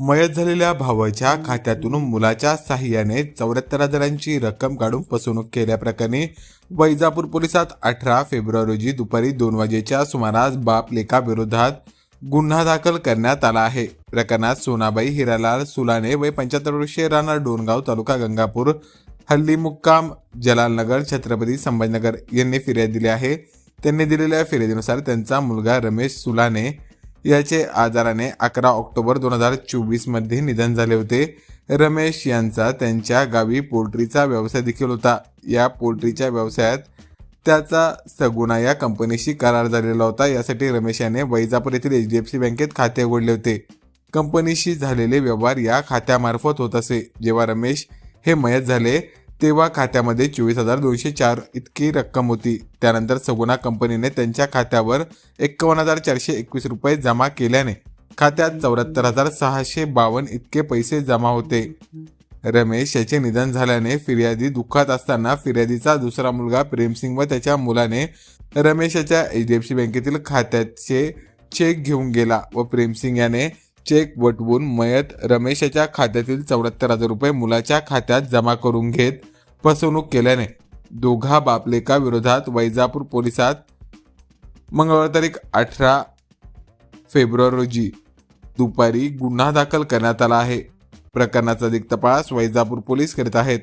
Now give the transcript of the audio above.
मयत झालेल्या भावाच्या खात्यातून मुलाच्या साह्याने चौऱ्याहत्तर हजारांची रक्कम काढून फसवणूक केल्याप्रकरणी वैजापूर पोलिसात अठरा फेब्रुवारी रोजी दुपारी दोन वाजेच्या सुमारास बाप लेखाविरोधात गुन्हा दाखल करण्यात आला आहे. प्रकरणात सोनाबाई हिरालाल सुलाने वय पंच्याहत्तर वर्षीय राहणार डोनगाव तालुका गंगापूर हल्ली मुक्काम जलालनगर छत्रपती संभाजीनगर यांनी फिर्याद दिली आहे. त्यांनी दिलेल्या फिर्यादीनुसार त्यांचा मुलगा रमेश सुलाने याचे आजाराने अकरा ऑक्टोबर दोन हजार चोवीसमध्ये निधन झाले होते. रमेश यांचा त्यांच्या गावी पोल्ट्रीचा व्यवसाय देखील होता. या पोल्ट्रीच्या व्यवसायात त्याचा सगुणा या कंपनीशी करार झालेला होता. यासाठी रमेश याने वैजापूर येथील एच डी एफ सी बँकेत खाते उघडले होते. कंपनीशी झालेले व्यवहार या खात्यामार्फत होत असे. जेव्हा रमेश हे मयत झाले तेव्हा खात्यामध्ये चोवीस हजार दोनशे चार इतकी रक्कम होती. त्यानंतर सगुणा कंपनीने त्यांच्या खात्यावर एक्कावन्न हजार चारशे एकवीस रुपये जमा केल्याने खात्यात चौऱ्याहत्तर हजार सहाशे बावन्न इतके पैसे जमा होते. रमेश याचे निधन झाल्याने फिर्यादी दुःखात असताना फिर्यादीचा दुसरा मुलगा प्रेमसिंग व त्याच्या मुलाने रमेश याच्या एच डी एफ सी बँकेतील खात्याचे चेक घेऊन गेला व प्रेमसिंग याने चेक वटवून मयत रमेशाच्या खात्यातील चौऱ्याहत्तर हजार रुपये मुलाच्या खात्यात जमा करून घेत फसवणूक केल्याने दोघा बापलेका विरोधात वैजापूर पोलिसात मंगळवार तारीख अठरा फेब्रुवारी रोजी दुपारी गुन्हा दाखल करण्यात आला आहे. प्रकरणाचा अधिक तपास वैजापूर पोलीस करीत आहेत.